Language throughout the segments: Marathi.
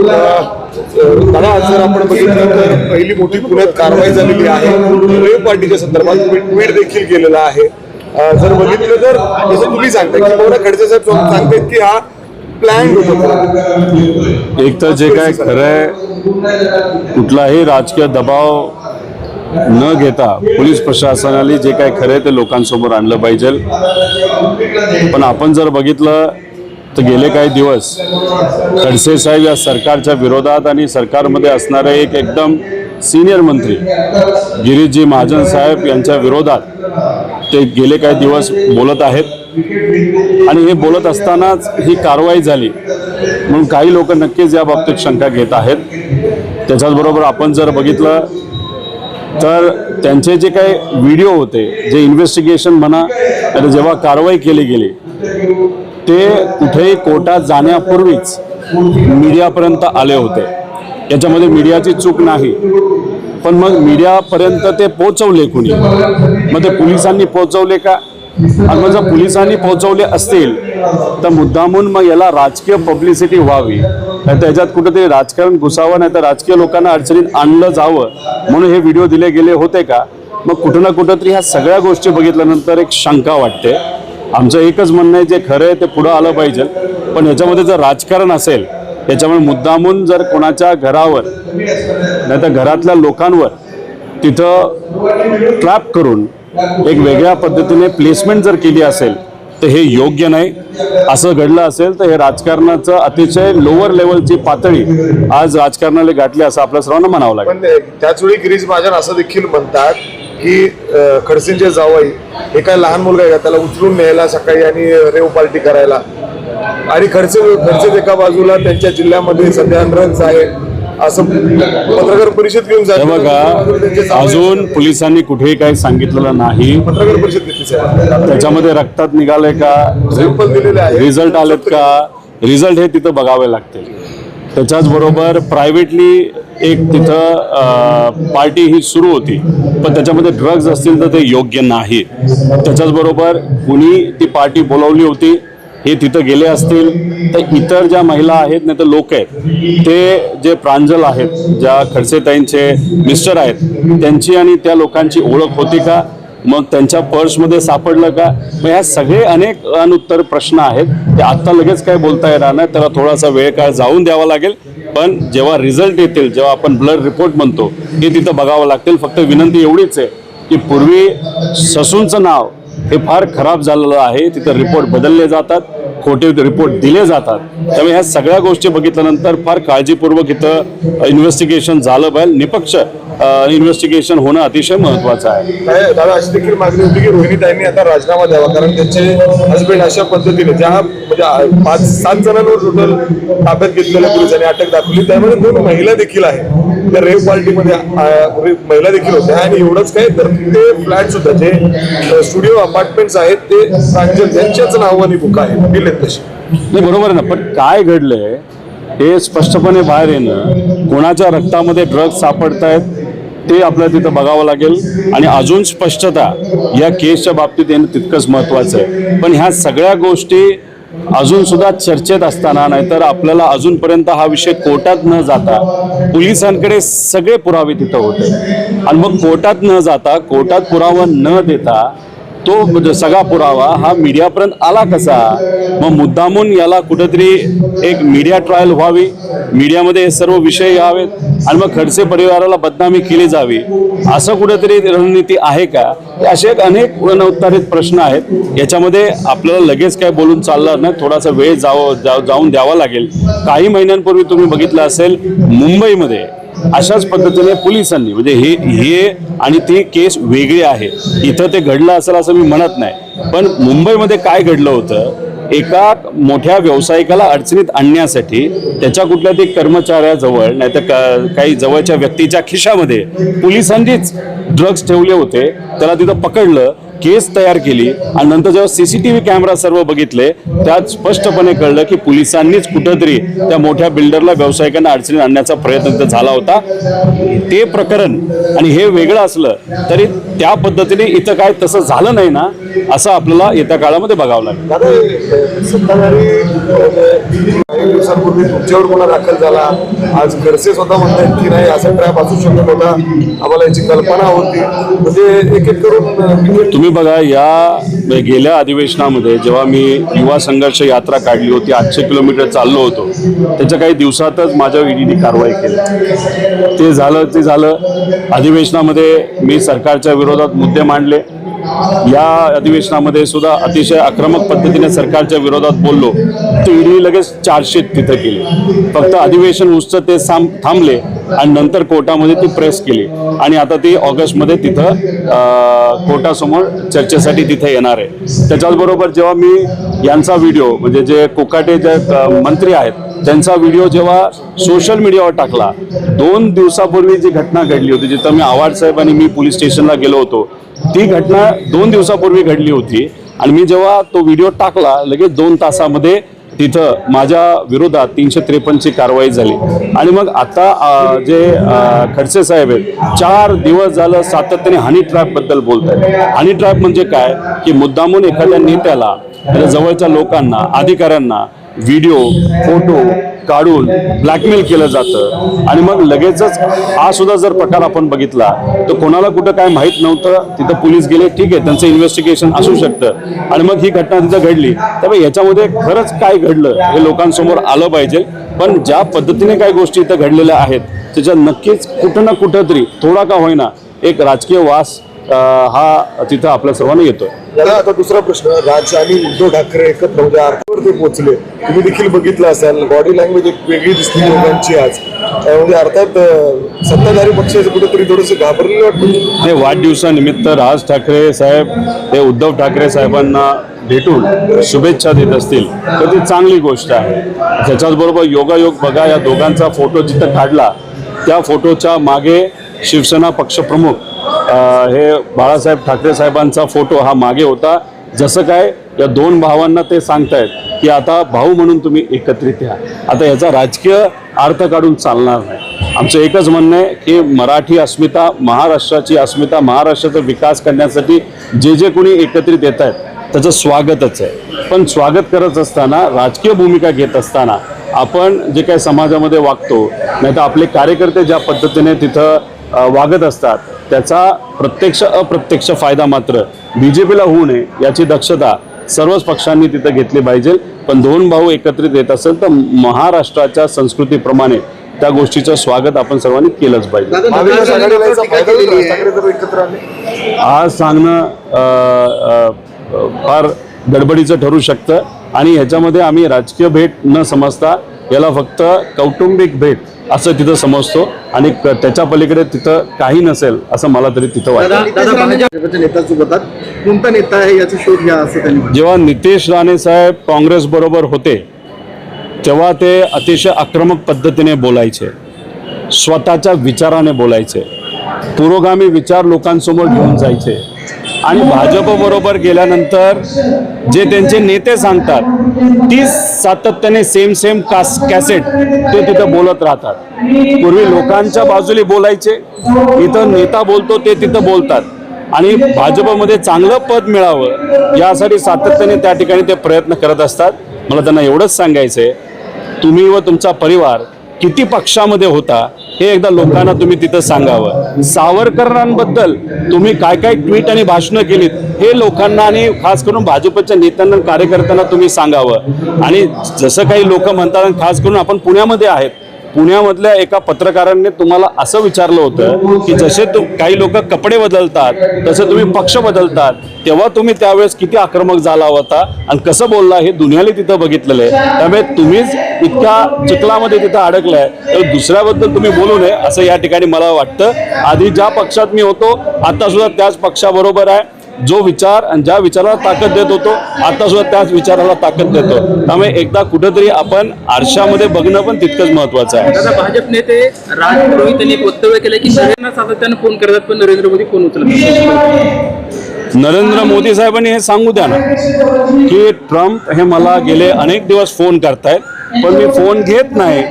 दादा जर आपण बघितलं तर पहिली मोठी पुण्यात कारवाई झालेली आहे. रेव पार्टीच्या संदर्भात ट्विट देखील केलेला आहे. जर बघितलं तर जसं तुम्ही सांगताय की मोहरा खडसे साहेब सांगतायत की हा प्लॅन एक तर जे काय खरं आहे कुठलाही राजकीय दबाव न घेता पोलीस प्रशासनाने जे काय खरं आहे ते लोकांसमोर आणलं पाहिजे. पण आपण जर बघितलं तर गेले काही दिवस खडसे साहेब या सरकारच्या विरोधात आणि सरकारमध्ये असणारे एक एकदम सिनियर मंत्री गिरीशजी महाजन साहेब यांच्या विरोधात ते गेले काही दिवस बोलत आहेत. आणि हे बोलत असतानाच ही कारवाई झाली. म्हणून काही लोक नक्कीच या बाबतीत शंका घेत आहेत. त्याच्याचबरोबर आपण जर बघितलं तर त्यांचे जे काही व्हिडिओ होते जे इन्व्हेस्टिगेशन म्हणा आणि जेव्हा कारवाई केली गेली ते कुठेही कोर्टात जाण्यापूर्वीच मीडियापर्यंत आले होते. याच्यामध्ये मीडियाची चूक नाही. पण मग मीडियापर्यंत ते पोहोचवले कुणी? मग ते पोलिसांनी पोहोचवले का? आणि मग जर पोलिसांनी पोहोचवले असतील तर मुद्दामून मग याला राजकीय पब्लिसिटी व्हावी. नाही त्याच्यात कुठेतरी राजकारण घुसावं नाही तर राजकीय लोकांना अडचणीत आणलं जावं म्हणून हे व्हिडिओ दिले गेले होते का? मग कुठं ना कुठंतरी ह्या सगळ्या गोष्टी बघितल्यानंतर एक शंका वाटते. आमचं एकच म्हणणं आहे जे खरं आहे ते पुढं आलं पाहिजे. पण याच्यामध्ये जर राजकारण असेल त्याच्यामुळे मुद्दामून जर कोणाच्या घरावर नाही तर घरातल्या लोकांवर तिथं ट्रॅप करून एक वेगळ्या पद्धतीने प्लेसमेंट जर केली असेल तर हे योग्य नाही. असं घडलं असेल तर हे राजकारणाचं अतिशय लोअर लेवलची पातळी आज राजकारणाला गाठली असं आपल्या सर्वांना म्हणावं लागेल. त्याच वेळी गिरीश महाजन असं देखील म्हणतात की खडसेंचे जावई हे काय लहान मुलगा आहे का? त्याला उचलून न्यायला सकाळी आणि रेव पार्टी करायला. आणि खडसे खडसे एका बाजूला त्यांच्या जिल्ह्यामध्ये सध्या ड्रग्ज आहे असं पत्रकार परिषद घेऊन जायचं बघा अजून पोलिसांनी कुठेही काही सांगितलेलं नाही. पत्रकार परिषद घेतली त्याच्यामध्ये रक्तात निघाले का? सॅम्पल दिलेले आहे रिझल्ट आलेत का? रिझल्ट हे तिथं बघावे लागतील. त्याच्याचबरोबर प्रायव्हेटली एक तिथं पार्टी ही सुरू होती. पण त्याच्यामध्ये ड्रग्ज असतील तर ते योग्य नाही त्याच्याचबरोबर कुणी ती पार्टी बोलवली होती हे तिथं गेले असतील. तर इतर ज्या महिला आहेत नाही तर लोक आहेत ते जे प्रांजल आहेत ज्या खडसेताईंचे मिस्टर आहेत त्यांची आणि त्या लोकांची ओळख होती का? मग त्यांच्या पर्समध्ये सापडलं का? मग ह्या सगळे अनेक अनुत्तर प्रश्न आहेत. ते आत्ता लगेच काय बोलता येणार नाही. त्याला थोडासा वेळ काळ जाऊन द्यावा लागेल. पण जेव्हा रिझल्ट येतील जेव्हा आपण ब्लड रिपोर्ट म्हणतो हे तिथं बघावं लागतील. फक्त विनंती एवढीच आहे की पूर्वी ससूंचं नाव हे फार खराब झालेलं आहे. तिथं रिपोर्ट बदलले जातात. खोटे रिपोर्ट दिले जातात. त्यामुळे ह्या सगळ्या गोष्टी बघितल्यानंतर फार काळजीपूर्वक इथं इन्व्हेस्टिगेशन झालं पाहिजे. निपक्ष इन्व्हेस्टिगेशन होणं अतिशय महत्त्वाचं आहे. दादा अशी देखील मागणी होती की रोहिणीताईंनी आता राजीनामा द्यावा कारण त्यांचे हजबंड अशा पद्धतीने ज्या म्हणजे पाच सात जणांवर टोटल ताब्यात घेतलेल्या पोलिसांनी अटक दाखवली. त्यामध्ये दोन महिला देखील आहेत. त्या रेव पार्टीमध्ये महिला देखील होत्या. आणि एवढंच काय तर ते फ्लॅट सुद्धा जे स्टुडिओ अपार्टमेंट्स आहेत ते त्यांच्याच नावाने बुक आहे दिलेत तशी नाही बरोबर आहे ना पण काय घडलंय हे स्पष्टपणे बाहेर येणं कोणाच्या रक्तामध्ये ड्रग्ज सापडत आहेत ते आपल्याला तिथं बघावं लागेल. आणि अजून स्पष्टता या केसच्या बाबतीत येणं तितकंच महत्त्वाचं आहे. पण ह्या सगळ्या गोष्टी अजून सुद्धा चर्चेत असताना नाहीतर आपल्याला अजूनपर्यंत हा विषय कोर्टात न जाता पोलिसांकडे सगळे पुरावे तिथं होते. आणि मग कोर्टात न जाता कोर्टात पुरावा न देता तो म्हणजे सगळा पुरावा हा मीडियापर्यंत आला कसा? मग मुद्दामून याला कुठेतरी एक मीडिया ट्रायल व्हावी मीडियामध्ये हे सर्व विषय यावेत आणि मग खडसे परिवाराला बदनामी केली जावी असं कुठेतरी रणनीती आहे का? असे एक अनेक अनउत्तरित प्रश्न आहेत. याच्यामध्ये आपल्याला लगेच काय बोलून चालणार नाही थोडासा वेळ जावं जा- जाऊन द्यावा लागेल. काही महिन्यांपूर्वी तुम्ही बघितलं असेल मुंबईमध्ये अशाच पद्धतीने पोलिसांनी म्हणजे हे हे आणि ती केस वेगळी आहे. इथं ते घडलं असेल असं मी म्हणत नाही. पण मुंबईमध्ये काय घडलं होतं? एका मोठ्या व्यावसायिकाला अडचणीत आणण्यासाठी त्याच्या कुठल्या तरी कर्मचाऱ्याजवळ नाही तर काही जवळच्या व्यक्तीच्या खिशामध्ये पोलिसांनीच ड्रग्ज ठेवले होते. त्याला तिथं पकडलं. केस तयार केली आणि नंतर जेव्हा सीसीटीव्ही कॅमेरा सर्व बघितले त्यात स्पष्टपणे कळलं की पोलिसांनीच कुठंतरी त्या मोठ्या बिल्डरला व्यावसायिकांना अडचणीत आणण्याचा प्रयत्न झाला होता. ते प्रकरण आणि हे वेगळं असलं तरी त्या पद्धतीने इथं काय तसं झालं नाही ना असं आपल्याला येत्या काळामध्ये बघावं लागेल. काही दिवसांपूर्वी तुमच्यावर गुन्हा दाखल झाला. आज खडसे स्वतः म्हणतात की नाही असा ट्रॅप असू शकत होता. आम्हाला याची कल्पना होती. म्हणजे एक एक करून तुम्ही बघा या गेल्या अधिवेशनामध्ये जेव्हा मी युवा संघर्ष यात्रा काढली होती आठशे किलोमीटर चाललो होतो त्याच्या काही दिवसातच माझ्या ईडीने कारवाई केली. ते झालं ते झालं. अधिवेशनामध्ये मी सरकारच्या विरोधात मुद्दे मांडले. या अधिवेशनामध्ये सुद्धा अतिशय आक्रमक पद्धतीने सरकारच्या विरोधात बोललो. तर ईडी लगेच चार्जशीट तिथं केली. फक्त अधिवेशन उचतं ते थांबले. आणि नंतर कोर्टामध्ये ती प्रेस केली. आणि आता ती ऑगस्टमध्ये तिथं कोर्टासमोर चर्चेसाठी तिथे येणार आहे. त्याच्याचबरोबर जेव्हा मी यांचा व्हिडिओ म्हणजे जे कोकाटे जे मंत्री आहेत त्यांचा व्हिडिओ जेव्हा सोशल मीडियावर टाकला दोन दिवसापूर्वी जी घटना घडली होती जिथं मी आवाड साहेब आणि मी पोलीस स्टेशनला गेलो होतो ती घटना दोन दिवसापूर्वी घडली होती. आणि मी जेव्हा तो व्हिडिओ टाकला लगेच दोन तासामध्ये तिथं माझ्या विरोधात तीनशे त्रेपन्नची कारवाई झाली. आणि मग आता जे खडसे साहेब आहेत चार दिवस झालं सातत्याने हनी ट्रॅपबद्दल बोलत आहेत हनी ट्रॅप म्हणजे काय? की मुद्दामून एखाद्या नेत्याला त्याच्या जवळच्या लोकांना अधिकाऱ्यांना व्हिडिओ फोटो काढून ब्लॅकमेल केलं जातं. आणि मग लगेचच हा सुद्धा जर प्रकार आपण बघितला तर कोणाला कुठं काय माहीत नव्हतं तिथं पोलीस गेले ठीक आहे त्यांचं इन्व्हेस्टिगेशन असू शकतं. आणि मग ही घटना तिथं घडली. त्यामुळे याच्यामध्ये खरंच काय घडलं हे लोकांसमोर आलं पाहिजे. पण ज्या पद्धतीने काही गोष्टी इथं घडलेल्या आहेत त्याच्यात नक्कीच कुठं ना कुठं तरी थोडा का होईना एक राजकीय वास हा तिथं आपल्या सर्वांना येतोय. दादा आता दुसरा प्रश्न. राज आणि उद्धव ठाकरे एकत्र म्हणजे अर्थावर ते पोहोचले. तुम्ही देखील बघितलं असाल बॉडी लँग्वेज एक वेगळी दिसली दोघांची आज. म्हणजे अर्थात सत्ताधारी पक्षाचं कुठेतरी थोडंसं घाबरलेलं वाटतं. ते वाढदिवसानिमित्त राज ठाकरे साहेब हे उद्धव ठाकरे साहेबांना भेटून शुभेच्छा देत असतील. तर ती चांगली गोष्ट आहे. त्याच्याचबरोबर योगायोग बघा या दोघांचा फोटो जिथं काढला त्या फोटोच्या मागे शिवसेना पक्षप्रमुख हे बाळासाहेब ठाकरे साहेबांचा फोटो हा मागे होता. जसं काय या दोन भावांना ते सांगतायत की आता भाऊ म्हणून तुम्ही एकत्रित या. आता याचा राजकीय अर्थ काढून चालणार नाही. आमचं एकच म्हणणं आहे की मराठी अस्मिता महाराष्ट्राची अस्मिता महाराष्ट्राचा विकास करण्यासाठी जे जे कोणी एकत्रित येत आहेत त्याचं स्वागतच आहे. पण स्वागत करत असताना राजकीय भूमिका घेत असताना आपण जे काही समाजामध्ये वागतो नाही तर आपले कार्यकर्ते ज्या पद्धतीने तिथं वागत असतात त्याचा प्रत्यक्ष अप्रत्यक्ष फायदा मात्र बी जे पीला होऊ नये याची दक्षता सर्वच पक्षांनी तिथं घेतली पाहिजे. पण दोन भाऊ एकत्रित येत असेल तर महाराष्ट्राच्या संस्कृतीप्रमाणे त्या गोष्टीचं स्वागत आपण सर्वांनी केलंच पाहिजे. आज सांगणं फार गडबडीचं ठरू शकतं. आणि ह्याच्यामध्ये आम्ही राजकीय भेट न समजता याला फक्त कौटुंबिक भेट असं तिथं समजतो आणि त्याच्या पलीकडे तिथं काही नसेल असं मला तरी तिथं वाटतं. कोणता नेता आहे याचा शोध घ्या असं त्यांनी. जेव्हा नितेश राणे साहेब काँग्रेस बरोबर होते तेव्हा ते अतिशय आक्रमक पद्धतीने बोलायचे स्वतःच्या विचाराने बोलायचे पुरोगामी विचार लोकांसमोर घेऊन जायचे. आणि भाजपबरोबर गेल्यानंतर जे त्यांचे नेते सांगतात ती सातत्याने सेम सेम कास कॅसेट ते तिथं बोलत राहतात. पूर्वी लोकांच्या बाजूने बोलायचे इथं नेता बोलतो ते तिथं बोलतात. आणि भाजपमध्ये चांगलं पद मिळावं यासाठी सातत्याने त्या ठिकाणी ते प्रयत्न करत असतात. मला त्यांना एवढंच सांगायचं आहे तुम्ही व तुमचा परिवार किती पक्षामध्ये होता हे एकदा लोकांना तुम्ही तिथं सांगावं. सावरकरांबद्दल तुम्ही काय काय ट्विट आणि भाषणं केलीत हे लोकांना आणि खास करून भाजपच्या नेत्यांना कार्यकर्त्यांना तुम्ही सांगावं. आणि जसं काही लोक म्हणतात आणि खास करून आपण पुण्यामध्ये आहेत पुण्यामधल्या एका पत्रकारांनी तुम्हाला असं विचारलं होतं की जसे तु काही लोक कपडे बदलतात तसे तुम्ही पक्ष बदलतात तेव्हा तुम्ही त्यावेळेस किती आक्रमक झाला होता आणि कसं बोलला हे दुनियाने तिथं बघितलेलं आहे. त्यामुळे तुम्हीच इतक्या चिखलामध्ये तिथं अडकलाय. तर दुसऱ्याबद्दल तुम्ही बोलू नये असं या ठिकाणी मला वाटतं. आधी ज्या पक्षात मी होतो आता सुद्धा त्याच पक्षाबरोबर आहे. जो विचार आणि ज्या विचाराला ताकद देत होतो आता सुद्धा त्याच विचाराला ताकद देतो. त्यामुळे एकदा कुठेतरी आपण आरशामध्ये बघणं पण तितकंच महत्वाचं आहे. भाजप नेते राज पुरोहित यांनी वक्तव्य केलं की सगळ्यांना सातत्यानं फोन करतात पण नरेंद्र मोदी फोन उचलत. नरेंद्र मोदी साहेबांनी हे सांगू द्या ना की ट्रम्प हे मला गेले अनेक दिवस फोन करतायत पण मी फोन घेत नाही.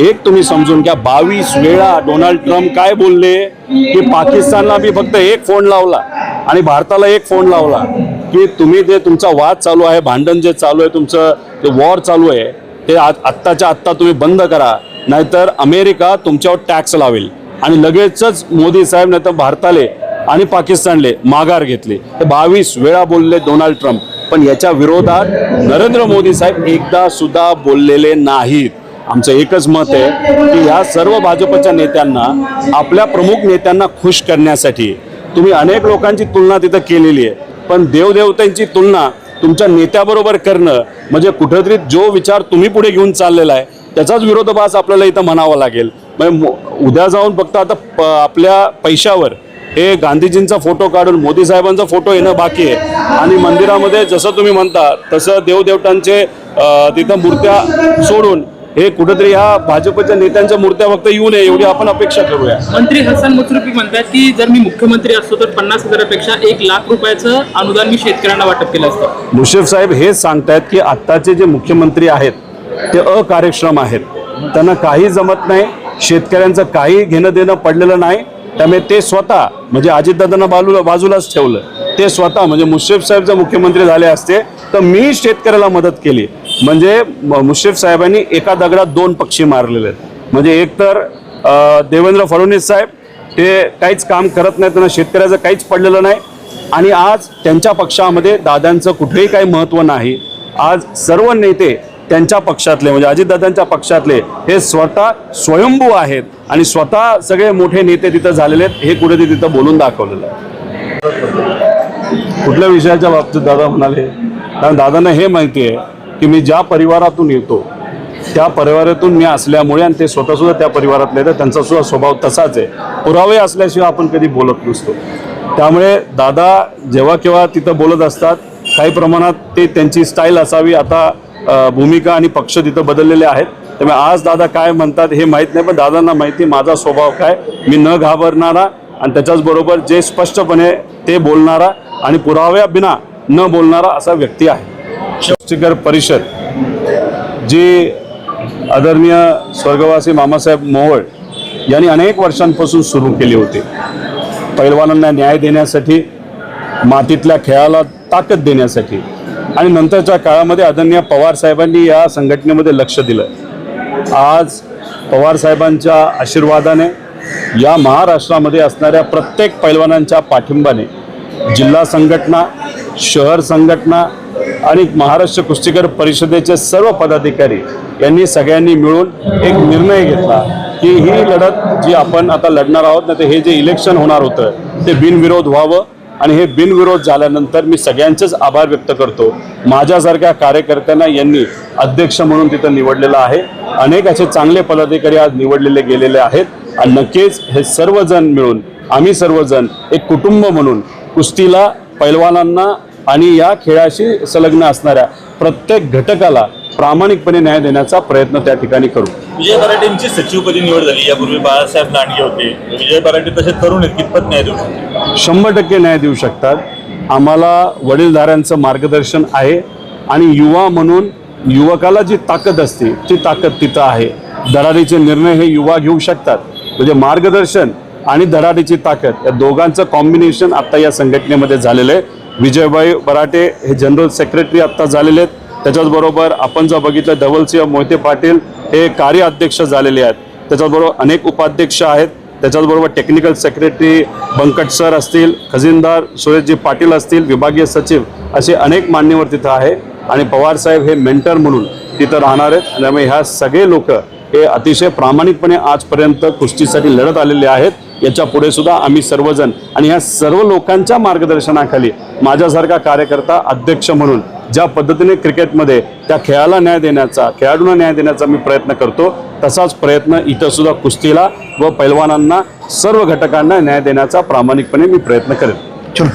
एक तुम्ही समजून घ्या बावीस वेळा डोनाल्ड ट्रम्प काय बोलले की पाकिस्तानला मी फक्त एक फोन लावला. आणि भारताला एक फोन लावला की तुम्ही जे तुमचा वाद चालू आहे भांडण जे चालू आहे तुमचं जे वॉर चालू आहे ते आत्ताच्या आत्ता तुम्ही बंद करा. नाहीतर अमेरिका तुमच्यावर टॅक्स लावेल. आणि लगेचच मोदी साहेब नाही तर भारताले आणि पाकिस्तानले माघार घेतले. हे बावीस वेळा बोलले डोनाल्ड ट्रम्प. पण याच्या विरोधात नरेंद्र मोदी साहेब एकदा सुद्धा बोललेले नाहीत. आमचं एकच मत आहे की या सर्व भाजपच्या नेत्यांना आपल्या प्रमुख नेत्यांना खुश करण्यासाठी तुम्ही अनेक लोकांची तुलना तिथं केलेली आहे. पण देवदेवतांची तुलना तुमच्या नेत्याबरोबर करणं म्हणजे कुठेतरी जो विचार तुम्ही पुढे घेऊन चाललेला आहे त्याचाच विरोधाभास आपल्याला इथं म्हणावा लागेल. म्हणजे उद्या जाऊन फक्त आता प- आपल्या पैशावर हे गांधीजींचा फोटो काढून मोदी साहेबांचा फोटो येणं बाकी आहे. आणि मंदिरामध्ये जसं तुम्ही म्हणता तसं देवदेवतांचे तिथं मूर्त्या सोडून हे कुठेतरी ह्या भाजपच्या नेत्यांच्या मूर्त्या फक्त येऊ नये एवढी आपण अपेक्षा करूया. मंत्री हसन मुश्रीफ म्हणतात की जर मी मुख्यमंत्री असतो तर पन्नास हजारापेक्षा एक लाख रुपयाचं अनुदान मी शेतकऱ्यांना वाटप केलं असतं. मुश्रीफ साहेब हेच सांगतायत की आत्ताचे जे मुख्यमंत्री आहेत ते अकार्यक्षम आहेत. त्यांना काही जमत नाही शेतकऱ्यांचं काही घेणं देणं पडलेलं नाही. त्यामुळे ते स्वतः म्हणजे अजितदादांना बाजूला बाजूलाच ठेवलं. ते स्वतः म्हणजे मुश्रीफ साहेब जर मुख्यमंत्री झाले असते तर मी शेतकऱ्याला मदत केली. म्हणजे मुश्रीफ साहेबांनी एका दगडात दोन पक्षी मारलेले आहेत. म्हणजे एक तर देवेंद्र फडणवीस साहेब ते काहीच काम करत नाही त्यांना शेतकऱ्याचं काहीच पडलेलं नाही. आणि आज त्यांच्या पक्षामध्ये दादांचं कुठेही काही महत्त्व नाही. आज सर्व नेते त्यांच्या पक्षातले म्हणजे अजितदादांच्या पक्षातले हे स्वतः स्वयंभू आहेत. आणि स्वतः सगळे मोठे नेते तिथं झालेले आहेत हे कुठेतरी तिथं बोलून दाखवलेलं आहे. कुठल्या विषयाच्या बाबतीत दादा म्हणाले? कारण दादांना हे माहिती आहे की मी ज्या परिवारातून येतो त्या परिवारातून मी असल्यामुळे आणि ते स्वतःसुद्धा त्या परिवारातले तर त्यांचा सुद्धा स्वभाव तसाच आहे. पुरावे असल्याशिवाय आपण कधी बोलत नसतो. त्यामुळे दादा जेव्हा केव्हा तिथं बोलत असतात काही प्रमाणात ते त्यांची स्टाईल असावी आता भूमिका आणि पक्ष तिथं बदललेले आहेत. त्यामुळे आज दादा काय म्हणतात हे माहीत नाही पण दादांना माहिती आहे माझा स्वभाव काय मी न घाबरणारा आणि त्याच्याचबरोबर जे स्पष्टपणे ते बोलणारा आणि पुराव्या बिना न बोलणारा असा व्यक्ती आहे. शिक्षकर परिषद जी आदरणीय स्वर्गवासी मामासाहेब मोहोळ यांनी अनेक वर्षांपासून सुरू केली होती. पैलवानांना न्याय देण्यासाठी मातीतल्या खेळाला ताकद देण्यासाठी आणि नंतरच्या काळामध्ये आदरणीय पवार साहेबांनी या संघटनेमध्ये लक्ष दिलं. आज पवार साहेबांच्या आशीर्वादाने या महाराष्ट्रामध्ये असणाऱ्या प्रत्येक पैलवानांच्या पाठिंबाने जिल्हा संघटना शहर संघटना आणि महाराष्ट्र कुस्तीकर परिषदेचे सर्व पदाधिकारी यांनी सगळ्यांनी मिळून एक निर्णय घेतला की ही लढत जी आपण आता लढणार आहोत ना ते हे जे इलेक्शन होणार होतं ते बिनविरोध व्हावं. आणि हे बिनविरोध झाल्यानंतर मी सगळ्यांचेच आभार व्यक्त करतो. माझ्यासारख्या कार्यकर्त्यांना यांनी अध्यक्ष म्हणून तिथं निवडलेलं आहे. अनेक असे चांगले पदाधिकारी आज निवडलेले गेलेले आहेत. आणि नक्कीच हे सर्वजण मिळून आम्ही सर्वजण एक कुटुंब म्हणून कुस्तीला पैलवानांना आणि या खेळाशी संलग्न असणाऱ्या प्रत्येक घटकाला प्रामाणिकपणे न्याय देण्याचा प्रयत्न त्या ठिकाणी करू. विजय मराठेंची सचिवपदी निवड झाली. यापूर्वी बाळासाहेब लांडगे होते. विजय मराठे तसे तरुण आहेत. कितपत न्याय देऊ शकतात? शंभर टक्के न्याय देऊ शकतात. आम्हाला वडीलधाऱ्यांचं मार्गदर्शन आहे आणि युवा म्हणून युवकाला जी ताकद असते ती ताकद तिथं आहे. दरारीचे निर्णय हे युवा घेऊ शकतात. म्हणजे मार्गदर्शन आणि धडाडीची ताकद. या दोघांचं कॉम्बिनेशन आत्ता या संघटनेमध्ये झालेलं आहे. विजयभाई बराटे हे जनरल सेक्रेटरी आत्ता झालेले आहेत. त्याच्याचबरोबर आपण जर बघितलं धवलसिंह मोहिते पाटील हे कार्य अध्यक्ष झालेले आहेत. त्याच्याचबरोबर अनेक उपाध्यक्ष आहेत. त्याच्याचबरोबर टेक्निकल सेक्रेटरी बंकट सर असतील खजिनदार सुरेशजी पाटील असतील विभागीय सचिव असे अनेक मान्यवर तिथं आहे. आणि पवार साहेब हे मेंटर म्हणून तिथं राहणार आहेत. त्यामुळे ह्या सगळे लोक हे अतिशय प्रामाणिकपणे आजपर्यंत कुस्तीसाठी लढत आलेले आहेत. याच्यापुढे सुद्धा आम्ही सर्वजण आणि ह्या सर्व लोकांच्या मार्गदर्शनाखाली माझ्यासारखा कार्यकर्ता अध्यक्ष म्हणून ज्या पद्धतीने क्रिकेटमध्ये त्या खेळाला न्याय देण्याचा खेळाडूंना न्याय देण्याचा मी प्रयत्न करतो तसाच प्रयत्न इथं सुद्धा कुस्तीला व पैलवानांना सर्व घटकांना न्याय देण्याचा प्रामाणिकपणे मी प्रयत्न करेन.